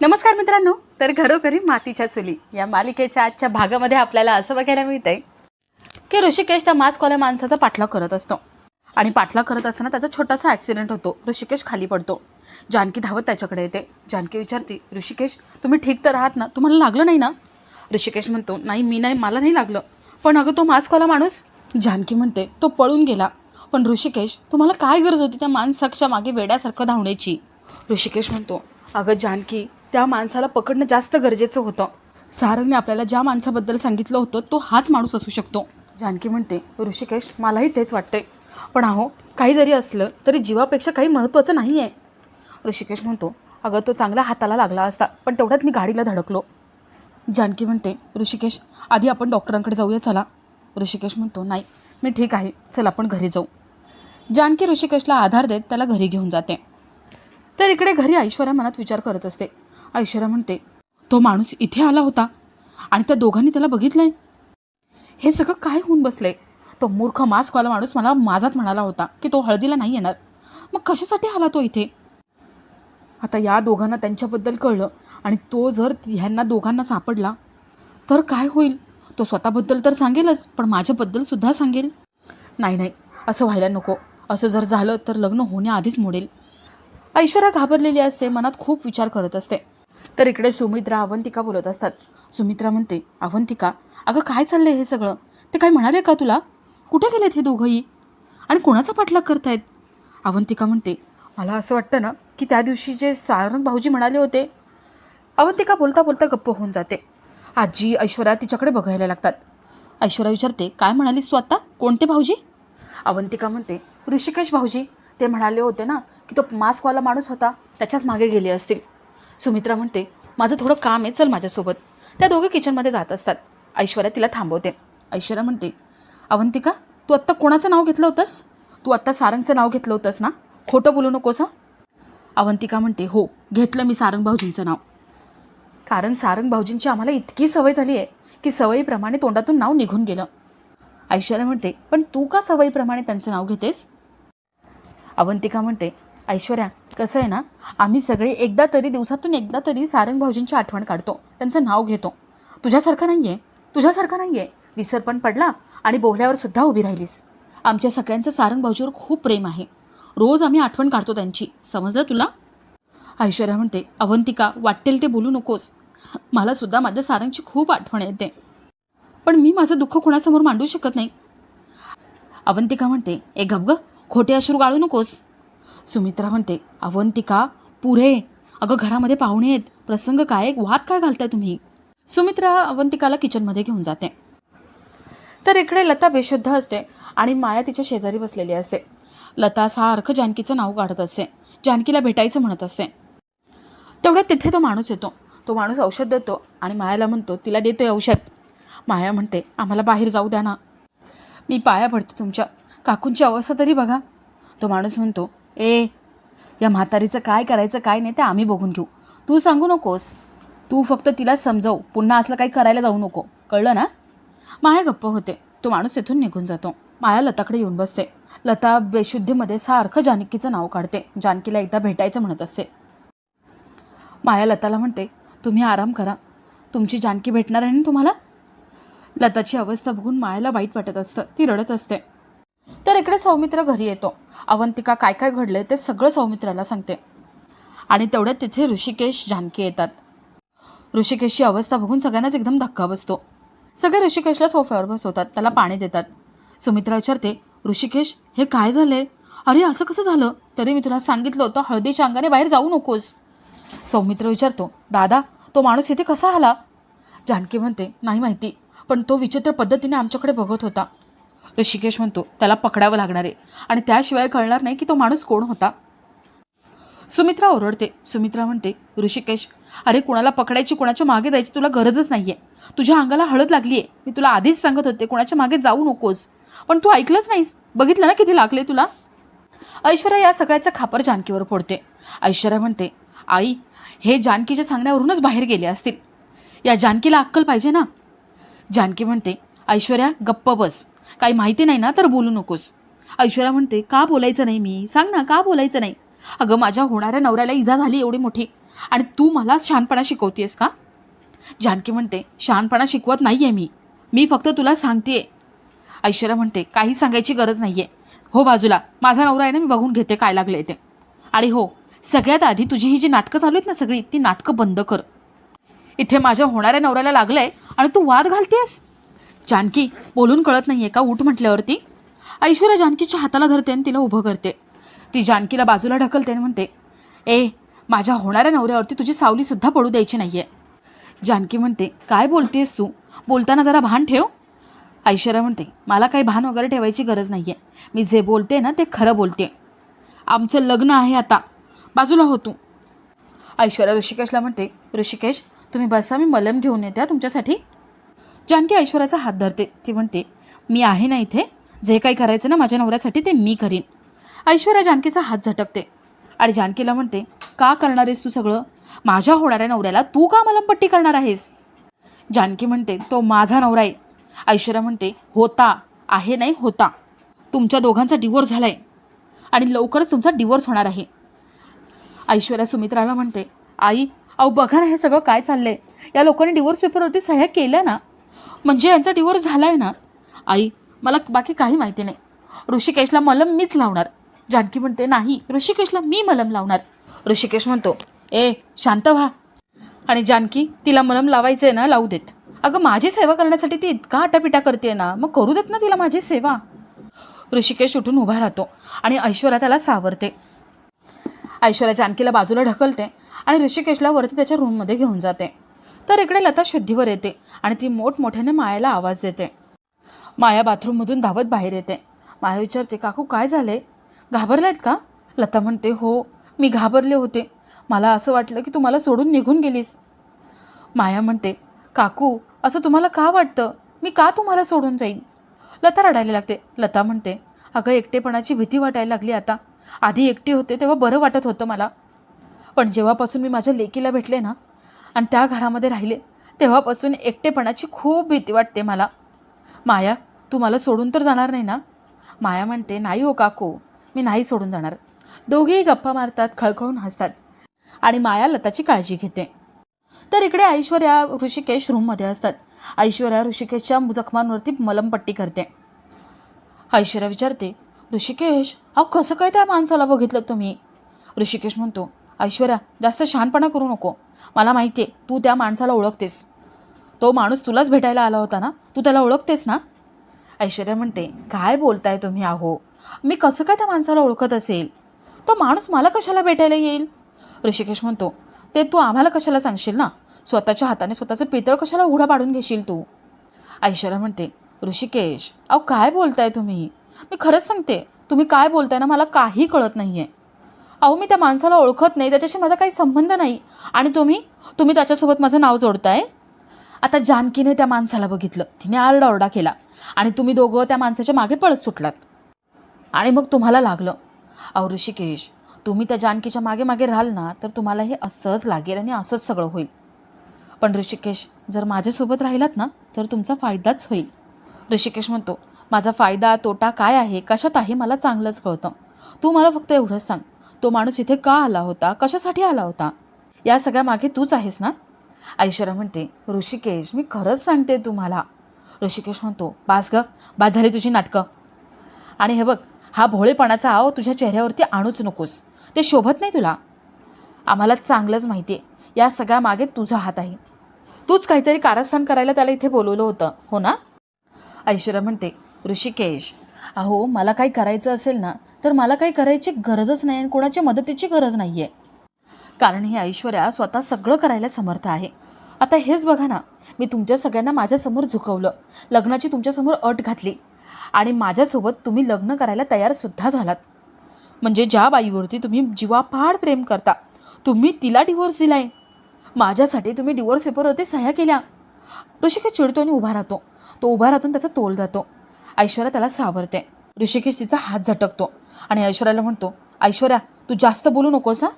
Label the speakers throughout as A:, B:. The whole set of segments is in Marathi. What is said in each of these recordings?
A: नमस्कार मित्रांनो. तर घरोघरी मातीच्या चुली या मालिकेच्या आजच्या भागामध्ये आपल्याला असं बघायला मिळतंय की ऋषिकेश त्या मास्कवाल्या माणसाचा पाठलाग करत असतो. आणि पाठलाग करत असताना त्याचा छोटासा ॲक्सिडेंट होतो. ऋषिकेश खाली पडतो. जानकी धावत त्याच्याकडे येते. जानकी विचारते ऋषिकेश तुम्ही ठीक तर आहात ना? तुम्हाला लागलं नाही ना? ऋषिकेश म्हणतो नाही मी नाही मला नाही लागलं. पण अगं तो मास्कवाला माणूस? जानकी म्हणते तो पळून गेला. पण ऋषिकेश तुम्हाला काय गरज होती त्या माणसाच्या मागे वेड्यासारखं धावण्याची? ऋषिकेश म्हणतो अगं जानकी त्या माणसाला पकडणं जास्त गरजेचं होतं. सारंगने आपल्याला ज्या माणसाबद्दल सांगितलं होतं तो हाच माणूस असू शकतो. जानकी म्हणते ऋषिकेश मलाही तेच वाटते पण अहो काही जरी असलं तरी जीवापेक्षा काही महत्त्वाचं नाही आहे ऋषिकेश म्हणतो अगं तो चांगला हाताला लागला असता पण तेवढ्यात मी गाडीला धडकलो. जानकी म्हणते ऋषिकेश आधी आपण डॉक्टरांकडे जाऊया चला. ऋषिकेश म्हणतो नाही मी ठीक आहे चल आपण घरी जाऊ. जानकी ऋषिकेशला आधार देत त्याला घरी घेऊन जाते. तर इकडे घरी ऐश्वर्या मनात विचार करत असते. ऐश्वर्या म्हणते तो माणूस इथे आला होता आणि त्या दोघांनी त्याला बघितलंय. हे सगळं काय होऊन बसलंय तो मूर्ख मास्कवाला माणूस मला माझात म्हणाला होता की तो हळदीला नाही येणार. मग कशासाठी आला तो इथे? आता या दोघांना त्यांच्याबद्दल कळलं आणि तो जर ह्यांना दोघांना सापडला तर काय होईल? तो स्वतःबद्दल तर सांगेलच पण माझ्याबद्दल सुद्धा सांगेल. नाही नाही असं व्हायला नको. असं जर झालं तर लग्न होण्याआधीच मोडेल. ऐश्वर्या घाबरलेली असते मनात खूप विचार करत असते. तर इकडे सुमित्रा अवंतिका बोलत असतात. सुमित्रा म्हणते अवंतिका अगं काय चाललंय हे सगळं? ते काय म्हणाले का तुला? कुठे गेलेत हे दोघंही? आणि कोणाचा पाठलाग करतायत? अवंतिका म्हणते मला असं वाटतं ना की त्या दिवशी जे सारंग भाऊजी म्हणाले होते अवंतिका बोलता बोलता गप्प होऊन जाते. आजी ऐश्वर्या तिच्याकडे बघायला लागतात. ऐश्वर्या विचारते काय म्हणालीस तू आत्ता कोणते भाऊजी? अवंतिका म्हणते ऋषिकेश भाऊजी. ते म्हणाले होते ना की तो मास्कवाला माणूस होता त्याच्याच मागे गेले असतील. सुमित्रा म्हणते माझं थोडं काम आहे चल माझ्यासोबत. त्या दोघे किचनमध्ये जात असतात. ऐश्वर्या तिला थांबवते. ऐश्वर्या म्हणते अवंतिका तू आत्ता कोणाचं नाव घेतलं होतंस? तू आत्ता सारंगचं नाव घेतलं होतंस ना? खोटं बोलू नकोस हा? अवंतिका म्हणते हो घेतलं मी सारंग भाऊजींचं नाव. कारण सारंग भाऊजींची आम्हाला इतकी सवय झाली आहे की सवयीप्रमाणे तोंडातून नाव निघून गेलं. ऐश्वर्या म्हणते पण तू का सवयीप्रमाणे त्यांचं नाव घेतेस? अवंतिका म्हणते ऐश्वर्या कसं आहे ना आम्ही सगळे एकदा तरी दिवसातून एकदा तरी सारंग भाऊजींची आठवण काढतो. त्यांचं नाव घेतो. तुझ्यासारखं नाही आहे तुझ्यासारखं नाही आहे विसर पण पडला आणि बोहल्यावर सुद्धा उभी राहिलीस. आमच्या सगळ्यांचं सारंग भाऊजीवर खूप प्रेम आहे. रोज आम्ही आठवण काढतो त्यांची. समजलं तुला? ऐश्वर्या म्हणते अवंतिका वाटेल ते बोलू नकोस. मला सुद्धा माझ्या सारंगची खूप आठवण येते. पण मी माझं दुःख कुणासमोर मांडू शकत नाही. अवंतिका म्हणते ए गबग खोटे अश्रू गाळू नकोस. सुमित्रा म्हणते अवंतिका पुरे अगं घरामध्ये पाहुणे आहेत. प्रसंग काय? वाद काय घालताय तुम्ही? सुमित्रा अवंतिकाला किचनमध्ये घेऊन जाते. तर इकडे लता बेशुद्ध असते आणि माया तिच्या शेजारी बसलेली असते. लता सारखं जानकीचं नाव काढत असते. जानकीला भेटायचं म्हणत असते. तेवढ्यात तिथे तो माणूस येतो. तो माणूस औषध देतो आणि मायाला म्हणतो तिला देतोय औषध. माया म्हणते आम्हाला बाहेर जाऊ द्या ना. मी पाया पडते तुमच्या. काकूंची अवस्था तरी बघा. तो माणूस म्हणतो ए या म्हातारीचं काय करायचं काय नाही ते आम्ही बघून घेऊ. तू सांगू नकोस. तू फक्त तिला समजव. पुन्हा असलं काही करायला जाऊ नको. कळलं ना? माया गप्प होते. तो माणूस तिथून निघून जातो. माया लताकडे येऊन बसते. लता बेशुद्धीमध्ये सारखं जानकीचं नाव काढते. जानकीला एकदा भेटायचं म्हणत असते. माया लताला म्हणते तुम्ही आराम करा. तुमची जानकी भेटणार आहे ना तुम्हाला? लताची अवस्था बघून मायाला वाईट वाटत असतं. ती रडत असते. तर इकडे सौमित्र घरी येतो. अवंतिका काय काय घडलंय ते सगळं सौमित्राला सांगते. आणि तेवढ्यात तिथे ऋषिकेश जानकी येतात. ऋषिकेशची अवस्था बघून सगळ्यांनाच एकदम धक्का बसतो. सगळे ऋषिकेशला सोफ्यावर बसवतात त्याला पाणी देतात. सुमित्रा विचारते ऋषिकेश हे काय झालंय? अरे असं कसं झालं? तरी मी तुला सांगितलं होतं हळदीच्या अंगाने बाहेर जाऊ नकोस. सौमित्र विचारतो दादा तो माणूस इथे कसा आला? जानकी म्हणते नाही माहिती पण तो विचित्र पद्धतीने आमच्याकडे बघत होता. ऋषिकेश म्हणतो त्याला पकडावं लागणार आहे. आणि त्याशिवाय कळणार नाही की तो माणूस कोण होता. सुमित्रा ओरडते. सुमित्रा म्हणते ऋषिकेश अरे कुणाला पकडायची कुणाच्या मागे जायची तुला गरजच नाही आहे तुझ्या अंगाला हळद लागली आहे मी तुला आधीच सांगत होते कुणाच्या मागे जाऊ नकोस. पण तू ऐकलंच नाहीस. बघितलं ना किती लागले तुला? ऐश्वर्या या सगळ्याचा खापर जानकीवर फोडते. ऐश्वर्या म्हणते आई हे जानकीच्या सांगण्यावरूनच बाहेर गेले असतील. या जानकीला अक्कल पाहिजे ना. जानकी म्हणते ऐश्वर्या गप्प बस. काही माहिती नाही ना तर बोलू नकोस. ऐश्वर्या म्हणते का बोलायचं नाही मी? सांग ना का बोलायचं नाही? अगं माझ्या होणाऱ्या नवऱ्याला इजा झाली एवढी मोठी. आणि तू मला शहाणपणा शिकवतेस का? जानकी म्हणते शहाणपणा शिकवत नाही आहे मी. मी फक्त तुला सांगते ऐश्वर्या म्हणते काही सांगायची गरज नाही आहे हो बाजूला माझा नवरा आहे ना मी बघून घेते काय लागलं ते. आणि हो सगळ्यात आधी तुझी ही जी नाटकं चालू आहेत ना सगळी ती नाटकं बंद कर. इथे माझ्या होणाऱ्या नवऱ्याला लागलं आहे आणि तू वाद घालतेस जानकी बोलून कळत नाही आहे का? उठ म्हटल्यावरती. ऐश्वर्या जानकीच्या हाताला धरते आणि तिला उभं करते. ती जानकीला बाजूला ढकलते आणि म्हणते ए माझ्या होणाऱ्या नवऱ्यावरती तुझी सावलीसुद्धा पडू द्यायची नाही आहे जानकी म्हणते काय बोलतेस तू? बोलताना जरा भान ठेव. ऐश्वर्या म्हणते मला काही भान वगैरे ठेवायची गरज नाही आहे मी जे बोलते ना ते खरं बोलते. आमचं लग्न आहे आता. बाजूला हो तू. ऐश्वर्या ऋषिकेशला म्हणते ऋषिकेश तुम्ही बसा मी मलम घेऊन येते तुमच्यासाठी. जानकी ऐश्वर्याचा हात धरते. ती म्हणते मी आहे ना इथे? जे काही करायचं ना माझ्या नवऱ्यासाठी ते मी करीन. ऐश्वर्या जानकीचा हात झटकते. आणि जानकीला म्हणते का करणार आहेस तू सगळं? माझ्या होणाऱ्या नवऱ्याला तू का मलमपट्टी करणार आहेस? जानकी म्हणते तो माझा नवरा आहे. ऐश्वर्या म्हणते होता. आहे नाही होता. तुमच्या दोघांचा डिवोर्स झाला आहे आणि लवकरच तुमचा डिवोर्स होणार आहे. ऐश्वर्या सुमित्राला म्हणते आई अहो बघा ना हे सगळं काय चाललंय. या लोकांनी डिवोर्स पेपरवरती सह्या केल्या ना म्हणजे यांचा डिवोर्स झाला आहे ना? आई मला बाकी काही माहिती नाही. ऋषिकेशला मलम मीच लावणार. जानकी म्हणते नाही ऋषिकेशला मी मलम लावणार. ऋषिकेश म्हणतो ए शांत व्हा. आणि जानकी तिला मलम लावायचं आहे ना लावू देत. अगं माझी सेवा करण्यासाठी ती इतका आटापिटा करते ना मग करू देत ना तिला माझी सेवा? ऋषिकेश उठून उभा राहतो आणि ऐश्वर्या त्याला सावरते. ऐश्वर्या जानकीला बाजूला ढकलते आणि ऋषिकेशला वरती त्याच्या रूममध्ये घेऊन जाते. तर इकडे लता शुद्धीवर येते. आणि ती मोठमोठ्याने मायाला आवाज देते. माया बाथरूममधून धावत बाहेर येते. माया विचारते काकू काय झाले घाबरलायत का? लता म्हणते हो मी घाबरले होते. मला असं वाटलं की तू मला सोडून निघून गेलीस. माया म्हणते काकू असं तुम्हाला का वाटतं? मी का तुम्हाला सोडून जाईन? लता रडायला लागते. लता म्हणते अगं एकटेपणाची भीती वाटायला लागली आता. आधी एकटी होते तेव्हा बरं वाटत होतं मला. पण जेव्हापासून मी माझ्या लेकीला भेटले ना आणि त्या घरामध्ये राहिले तेव्हापासून एकटेपणाची खूप भीती वाटते मला. माया तू मला सोडून तर जाणार नाही ना? माया म्हणते नाही हो काकू मी नाही सोडून जाणार. दोघेही गप्पा मारतात खळखळून हसतात आणि माया लताची काळजी घेते. तर इकडे ऐश्वर्या ऋषिकेश रूममध्ये असतात. ऐश्वर्या ऋषिकेशच्या जखमांवरती मलमपट्टी करते. ऐश्वर्या विचारते ऋषिकेश अहो कसं काय त्या माणसाला बघितलं तुम्ही? ऋषिकेश म्हणतो ऐश्वर्या जास्त शहाणपणा करू नको. मला माहिती आहे तू त्या माणसाला ओळखतेस. तो माणूस तुलाच भेटायला आला होता ना? तू त्याला ओळखतेस ना? ऐश्वर्या म्हणते काय बोलताय तुम्ही आहो? मी कसं काय त्या माणसाला ओळखत असेल? तो माणूस मला कशाला भेटायला येईल? ऋषिकेश म्हणतो ते तू आम्हाला कशाला सांगशील ना? स्वतःच्या हाताने स्वतःचं पितळ कशाला उघडा पाडून घेशील तू? ऐश्वर्या म्हणते ऋषिकेश अहो काय बोलताय तुम्ही? मी खरंच सांगते तुम्ही काय बोलताय ना मला काही कळत नाही आहे अहो मी त्या माणसाला ओळखत नाही त्याच्याशी माझा काही संबंध नाही. आणि तुम्ही तुम्ही त्याच्यासोबत माझं नाव जोडताय? आता जानकीने त्या माणसाला बघितलं. तिने आरडाओरडा केला. आणि तुम्ही दोघं त्या माणसाच्या मागे पळत सुटलात. आणि मग तुम्हाला लागलं. अहो ऋषिकेश तुम्ही त्या जानकीच्या मागे मागे राहाल ना तर तुम्हाला हे असंच लागेल आणि असंच सगळं होईल. पण ऋषिकेश जर माझ्यासोबत राहिलात ना तर तुमचा फायदाच होईल. ऋषिकेश म्हणतो माझा फायदा तोटा काय आहे? कशात आहे? मला चांगलंच कळतं. तू मला फक्त एवढंच सांग. तो माणूस इथे का आला होता? कशासाठी आला होता? या सगळ्या मागे तूच आहेस ना? ऐश्वर्या म्हणते ऋषिकेश मी खरंच सांगते तुम्हाला. ऋषिकेश म्हणतो बास ग बास झाली तुझी नाटकं. आणि हे बघ हा भोळेपणाचा आव तुझ्या चेहऱ्यावरती आणूच नकोस. ते शोभत नाही तुला. आम्हाला चांगलंच माहिती आहे या सगळ्या मागे तुझा हात आहे. तूच काहीतरी कारस्थान करायला त्याला इथे बोलवलं होतं हो ना? ऐश्वर्या म्हणते ऋषिकेश अहो मला काही करायचं असेल ना तर मला काही करायची गरजच नाही आणि कोणाची मदतीची गरज नाही आहे कारण ही ऐश्वर्या स्वतः सगळं करायला समर्थ आहे. आता हेच बघा ना मी तुमच्या सगळ्यांना माझ्यासमोर झुकवलं. लग्नाची तुमच्यासमोर अट घातली. आणि माझ्यासोबत तुम्ही लग्न करायला तयारसुद्धा झालात. म्हणजे ज्या बाईवरती तुम्ही जीवापाड प्रेम करता तुम्ही तिला डिवोर्स दिलाय. माझ्यासाठी तुम्ही डिवोर्स पेपरवरती सह्या केल्या. ऋषिका चिडतो आणि उभा राहतो. तो उभा राहतो आणि त्याचा तोल जातो. ऐश्वर्या त्याला सावरते. ऋषिकेश तिचा हात झटकतो आणि ऐश्वर्याला म्हणतो ऐश्वर्या तू जास्त बोलू नकोस हा?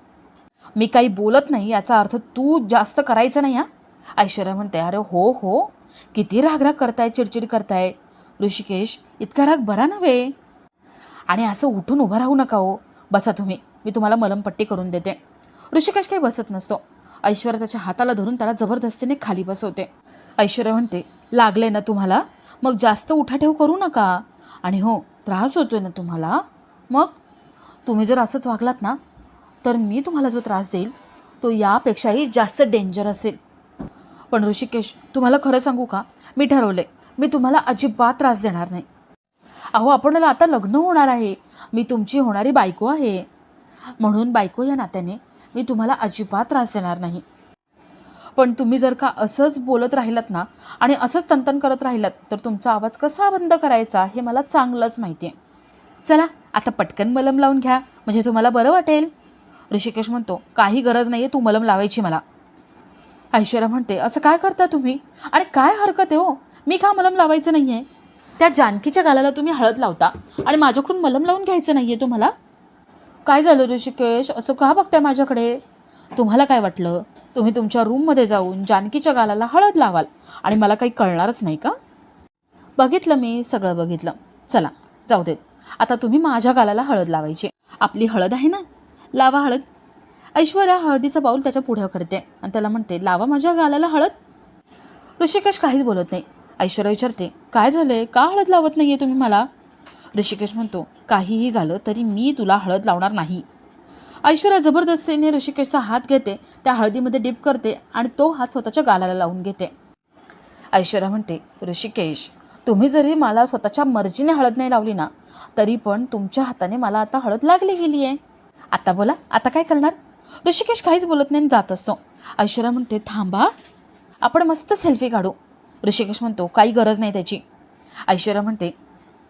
A: मी काही बोलत नाही याचा अर्थ तू जास्त करायचं नाही हा? ऐश्वर्या म्हणते अरे हो हो. किती रागराग करताय चिडचिड करताय. ऋषिकेश इतका राग बरा नव्हे. आणि असं उठून उभं राहू नका हो. बसा तुम्ही. मी तुम्हाला मलमपट्टी करून देते. ऋषिकेश काही बसत नसतो. ऐश्वर्या त्याच्या हाताला धरून त्याला जबरदस्तीने खाली बसवते. ऐश्वर्या म्हणते लागले ना तुम्हाला? मग जास्त उठाठेव करू नका. आणि हो त्रास होतो आहे ना तुम्हाला? मग? तुम्ही जर असंच वागलात ना तर मी तुम्हाला जो त्रास देईल तो यापेक्षाही जास्त डेंजर असेल. पण ऋषिकेश तुम्हाला खरं सांगू का? मी ठरवले मी तुम्हाला अजिबात त्रास देणार नाही. अहो आपणाला आता लग्न होणार आहे. मी तुमची होणारी बायको आहे. म्हणून बायको या नात्याने मी तुम्हाला अजिबात त्रास देणार नाही. पण तुम्ही जर का असंच बोलत राहिलात ना आणि असंच तंतन करत राहिलात तर तुमचा आवाज कसा बंद करायचा हे मला चांगलंच माहिती आहे. चला आता पटकन मलम लावून घ्या. म्हणजे तुम्हाला बरं वाटेल. ऋषिकेश म्हणतो काही गरज नाही आहे तू मलम लावायची मला. ऐश्वर्या म्हणते असं काय करता तुम्ही? आणि काय हरकत आहे हो? मी का मलम लावायचं नाही आहे त्या जानकीच्या गालाला तुम्ही हळद लावता आणि माझ्याकडून मलम लावून घ्यायचं नाही आहे तुम्हाला? काय झालं ऋषिकेश? असं का बघताय माझ्याकडे? तुम्हाला काय वाटलं? तुम्ही तुमच्या रूममध्ये जाऊन जानकीच्या गालाला हळद लावाल. आणि मला काही कळणारच नाही का? बघितलं मी सगळं बघितलं. चला जाऊ देत. आता तुम्ही माझ्या गालाला हळद लावायची. आपली हळद आहे ना? लावा हळद. ऐश्वर्या हळदीचा बाऊल त्याच्या पुढे करते. आणि त्याला म्हणते लावा माझ्या गालाला हळद. ऋषिकेश काहीच बोलत नाही. ऐश्वर्या विचारते काय झालंय? का हळद लावत नाही आहे तुम्ही मला? ऋषिकेश म्हणतो काहीही झालं तरी मी तुला हळद लावणार नाही. ऐश्वर्या जबरदस्तीने ऋषिकेशचा हात घेते त्या हळदीमध्ये डिप करते आणि तो हात स्वतःच्या गालाला लावून घेते. ऐश्वर्या म्हणते ऋषिकेश तुम्ही जरी मला स्वतःच्या मर्जीने हळद नाही लावली ना तरी पण तुमच्या हाताने मला आता हळद लागली गेली आहे आता बोला आता काय करणार? ऋषिकेश काहीच बोलत नाही आणि जात असतो. ऐश्वर्या म्हणते थांबा आपण मस्त सेल्फी काढू. ऋषिकेश म्हणतो काही गरज नाही त्याची. ऐश्वर्या म्हणते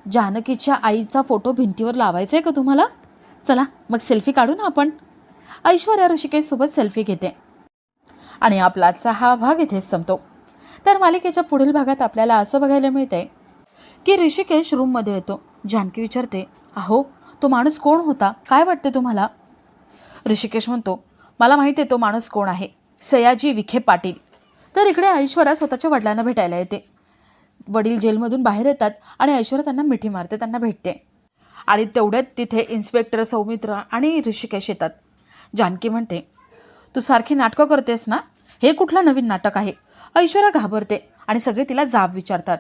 A: जानकीच्या आईचा फोटो भिंतीवर लावायचा आहे का तुम्हाला? चला मग सेल्फी काढू ना आपण. ऐश्वर्या ऋषिकेशसोबत सेल्फी घेते. आणि आपला आजचा हा भाग इथेच संपतो. तर मालिकेच्या पुढील भागात आपल्याला असं बघायला मिळतंय की ऋषिकेश रूममध्ये येतो. जानकी विचारते अहो तो माणूस कोण होता? काय वाटते तुम्हाला? ऋषिकेश म्हणतो मला माहिती आहे तो माणूस कोण आहे. सयाजी विखे पाटील. तर इकडे ऐश्वर्या स्वतःच्या वडिलांना भेटायला येते. वडील जेलमधून बाहेर येतात आणि ऐश्वर्या त्यांना मिठी मारते त्यांना भेटते. आणि तेवढ्यात तिथे इन्स्पेक्टर सौमित्र आणि ऋषिकेश येतात. जानकी म्हणते तू सारखी नाटकं करतेस ना? हे कुठलं नवीन नाटक आहे? ऐश्वर्या घाबरते आणि सगळे तिला जाब विचारतात.